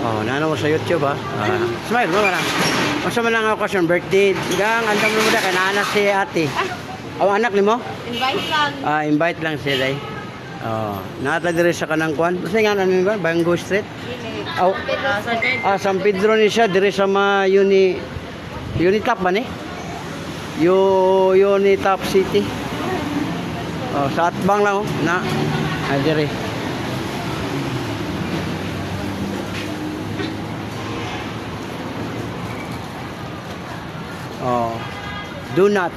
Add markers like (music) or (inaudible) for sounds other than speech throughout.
Oh, nano mo sa YouTube ha. Ah, smile mo na. Masa man ang okasyon birthday. Gang andam mo da kay naanak si ate. Aw anak nimo? Invite lang. Ah, invite lang sila. eh. Oh, nata dire sa kanang kwan. Basta nga nanin ba? Bango Street. Aw, ah, San Pedro ni siya dire sa ma uni Unitap ba ni? Yo Unitap City. Oh, sa Atbang lang oh. Na. Ah, dire. Oh. Do not.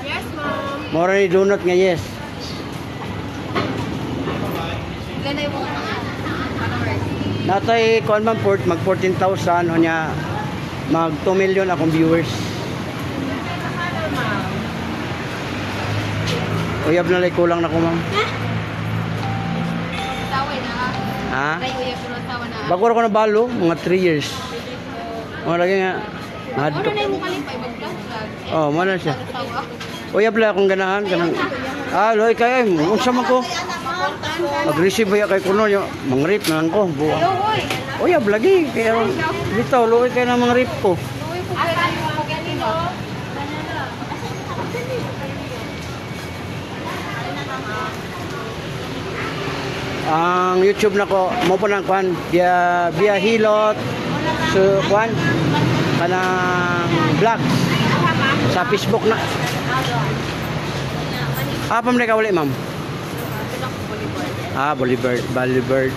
Yes, ma'am. Mora ni donut nga yes. Mga followers? Natay kuan man port mag 14,000 o niya mag 2 million akong viewers. Uyab na lay kulang na ko ma'am. Ha? Bago ko na balo, mga 3 years. O lagi nga. Ano na yung kalipay? Mag-vlog-vlog. Oh, mo na siya. Tawa. Uyab la akong ganahan kanang Ah, loy kay ay unsa man ko? Aggressive ya kay kuno yo. Mangrip na lang ko. Buwa. boy. Uyab lagi kay bitaw loy kay na mga rip ko. Ang YouTube na ko mo po ng kwan via via hilot so kwan kanang vlog sa Facebook na ah pam ka uli ma'am ah Bolivard Bolivard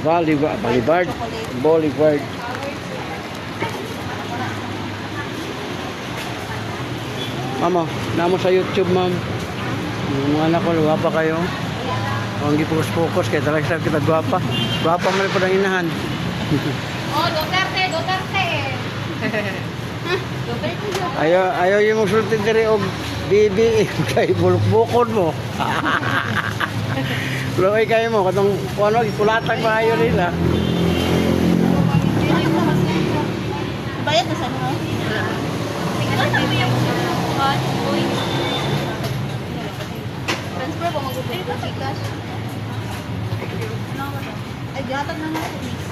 Bolivard Bolivard Bolivard Mama, namo sa YouTube ma'am. Mga anak ko, gwapa kayo. Ang gipokus-pokus kaya talaga kita gwapa. Gwapa man po ng inahan. (laughs) Oh, (laughs) Ayaw, ayaw yung musulti diri og bibi (laughs) kay bulok-bukod mo. (laughs) Luoy kayo mo, katong ano, ipulatag pa kayo nila. Bayad na sa ano? Boy. Transfer ko Gcash. Ay, dihatag na nga po.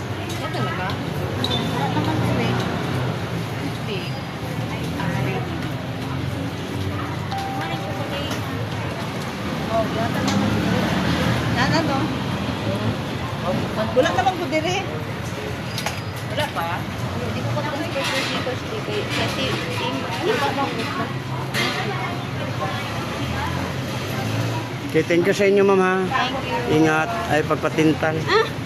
Wala naman po dire. Wala pa? Hindi ko pa transfer po Gcash dito. Kasi, hindi pa ba Okay, thank you sa inyo ma'am ha. Thank you. Ingat, ay pagpatintal. Ah!